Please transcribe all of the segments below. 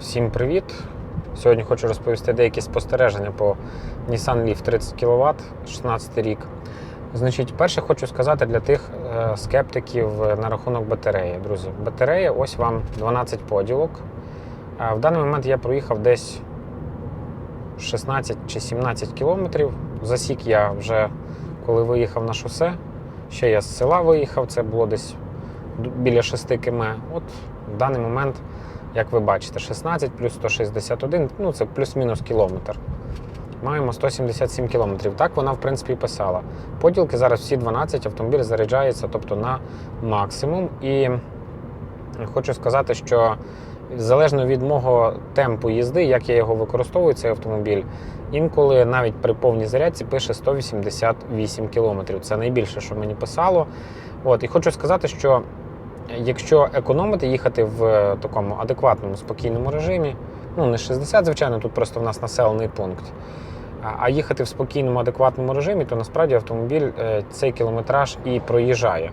Всім привіт! Сьогодні хочу розповісти деякі спостереження по Nissan Leaf 30 кВт 16 рік. Значить, перше хочу сказати для тих е, скептиків на рахунок батареї. Друзі, батарея, ось вам 12 поділок. Е, В даний момент я проїхав десь 16 чи 17 кілометрів. Засік я вже коли виїхав на шосе. Ще я з села виїхав, це було десь біля 6 км. От в даний момент, як ви бачите, 16 плюс 161, ну це плюс-мінус кілометр. Маємо 177 кілометрів. Так вона, в принципі, і писала. Поділки зараз всі 12, автомобіль заряджається, тобто на максимум. І хочу сказати, що залежно від мого темпу їзди, як я його використовую, цей автомобіль, інколи навіть при повній зарядці пише 188 кілометрів. Це найбільше, що мені писало. От, і хочу сказати, що якщо економити, їхати в е, такому адекватному, спокійному режимі, ну не 60, звичайно, тут просто в нас населений пункт. а- їхати в спокійному, адекватному режимі, то насправді автомобіль е, цей кілометраж і проїжджає.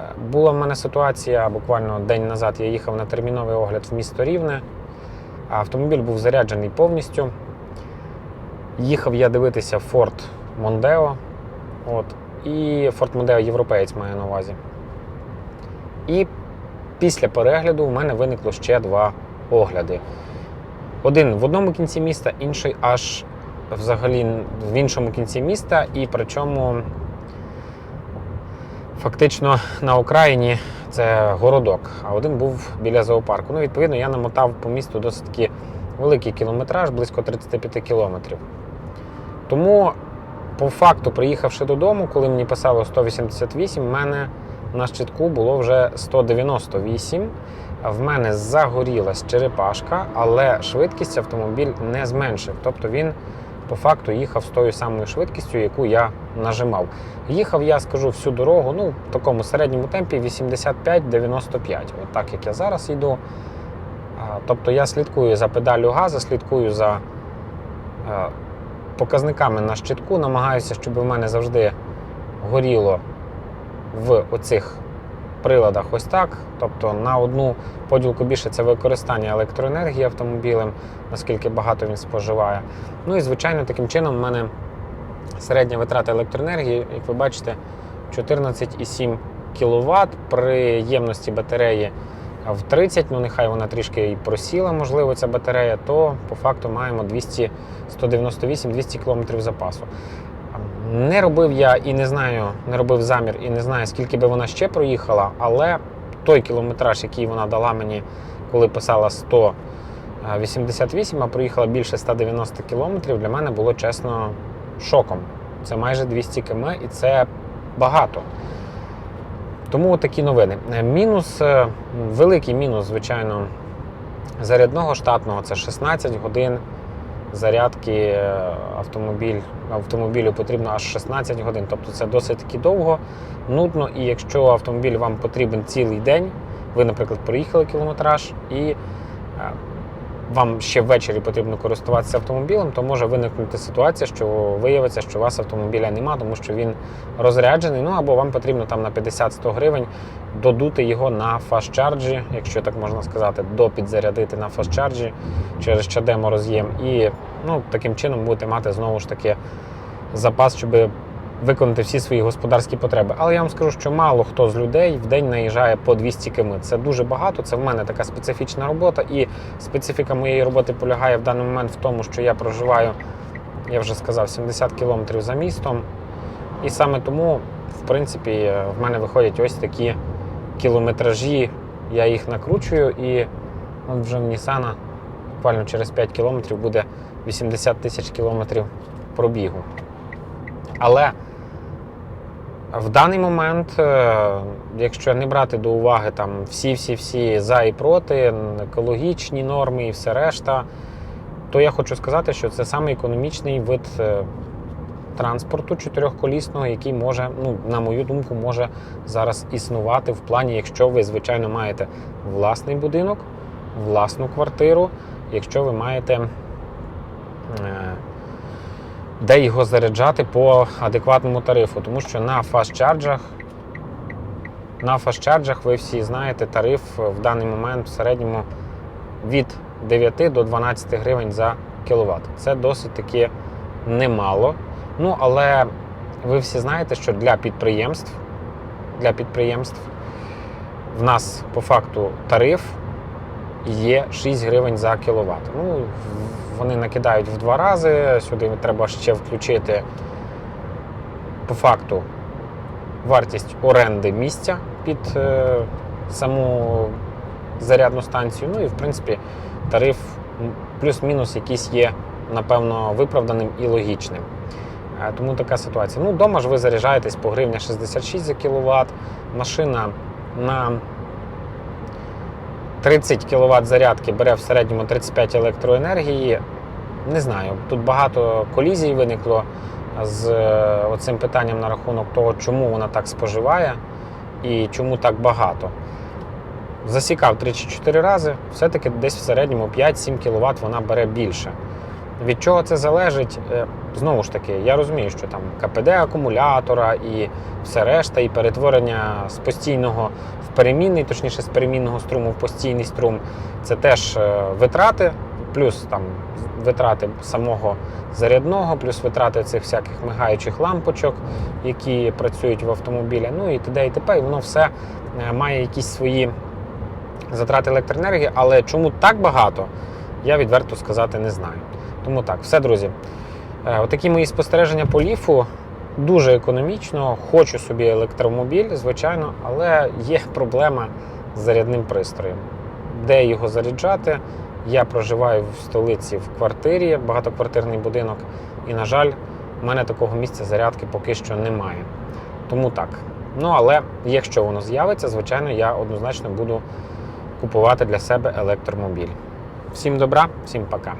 Е, Була в мене ситуація буквально день назад. Я їхав на терміновий огляд в місто Рівне. Автомобіль був заряджений повністю. Їхав я дивитися Ford Mondeo. От, і Ford Mondeo європеєць має на увазі. І після перегляду в мене виникло ще два огляди. Один в одному кінці міста, інший аж взагалі в іншому кінці міста, і причому фактично на окраїні це городок, а один був біля зоопарку. Ну, відповідно, я намотав по місту досить таки великий кілометраж, близько 35 кілометрів. Тому, по факту, приїхавши додому, коли мені писало 188, в мене на щитку було вже 198. В мене загорілась черепашка, але швидкість автомобіль не зменшив. Тобто він по факту їхав з тою самою швидкістю, яку я нажимав. Їхав я, скажу, всю дорогу, ну, в такому середньому темпі 85-95. От так як я зараз йду. Тобто я слідкую за педалю газу, слідкую за е, показниками на щитку, намагаюся, щоб в мене завжди горіло в оцих приладах ось так. Тобто на одну поділку більше це використання електроенергії автомобілем, наскільки багато він споживає. Ну і звичайно, таким чином в мене середня витрата електроенергії, як ви бачите, 14,7 кВт при ємності батареї в 30, ну нехай вона трішки і просіла, можливо, ця батарея, то по факту маємо 200, 198-200 км запасу. Не робив я і не знаю, не робив замір і не знаю, скільки би вона ще проїхала, але той кілометраж, який вона дала мені, коли писала 188, а проїхала більше 190 кілометрів, для мене було чесно шоком. Це майже 200 км і це багато. Тому такі новини. Е, Мінус, е, великий мінус, звичайно, зарядного штатного це 16 годин зарядки е, автомобіль, автомобілю потрібно аж 16 годин. Тобто це досить таки довго, нудно. І якщо автомобіль вам потрібен цілий день, ви, наприклад, проїхали кілометраж і е, вам ще ввечері потрібно користуватися автомобілем, то може виникнути ситуація, що виявиться, що у вас автомобіля нема, тому що він розряджений. Ну або вам потрібно там на 50-100 гривень додути його на фастчарджі, якщо так можна сказати, допідзарядити на фастчарджі через чадемо роз'єм. І ну, таким чином будете мати знову ж таки запас, щоб виконати всі свої господарські потреби. Але я вам скажу, що мало хто з людей в день наїжджає по 200 км. Це дуже багато. Це в мене така специфічна робота. І специфіка моєї роботи полягає в даний момент в тому, що я проживаю, я вже сказав, 70 км за містом. І саме тому, в принципі, в мене виходять ось такі кілометражі. Я їх накручую, і от вже в Nissan буквально через 5 кілометрів буде 80 тисяч кілометрів пробігу. Але в даний момент, е, якщо не брати до уваги там всі-всі-всі за і проти, екологічні норми і все решта, то я хочу сказати, що це саме економічний вид е, транспорту чотирьохколісного, який може, ну, на мою думку, може зараз існувати в плані, якщо ви, звичайно, маєте власний будинок, власну квартиру, якщо ви маєте. Де його заряджати по адекватному тарифу. Тому що на фастчарджах, на фастчарджах ви всі знаєте, тариф в даний момент в середньому від 9 до 12 гривень за кіловат. Це досить таки немало. Ну, але ви всі знаєте, що для підприємств, для підприємств в нас по факту тариф є 6 гривень за кіловат. Ну, вони накидають в два рази. Сюди треба ще включити по факту вартість оренди місця під е, саму зарядну станцію. Ну і в принципі тариф плюс-мінус якийсь є, напевно, виправданим і логічним. Е, Тому така ситуація. Ну, вдома ж ви заряджаєтесь по гривня 66 за кіловат. Машина на 30 кВт зарядки бере в середньому 35 електроенергії. Не знаю, тут багато колізій виникло з е, оцим питанням на рахунок того, чому вона так споживає і чому так багато. Засікав 3 чи 4 рази, все-таки десь в середньому 5-7 кВт вона бере більше. Від чого це залежить? Е, Знову ж таки, я розумію, що там КПД акумулятора і все решта, і перетворення з постійного в перемінний, точніше з перемінного струму в постійний струм, це теж е, витрати, плюс там витрати самого зарядного, плюс витрати цих всяких мигаючих лампочок, які працюють в автомобілі. Ну і т.д. і т.п. І воно все е, має якісь свої затрати електроенергії, але чому так багато, я відверто сказати не знаю. Тому так, все, друзі. Е, Отакі мої спостереження по ліфу. Дуже економічно, хочу собі електромобіль, звичайно, але є проблема з зарядним пристроєм. Де його заряджати? Я проживаю в столиці в квартирі, багатоквартирний будинок, і, на жаль, в мене такого місця зарядки поки що немає. Тому так. Ну, але якщо воно з'явиться, звичайно, я однозначно буду купувати для себе електромобіль. Всім добра, всім пока.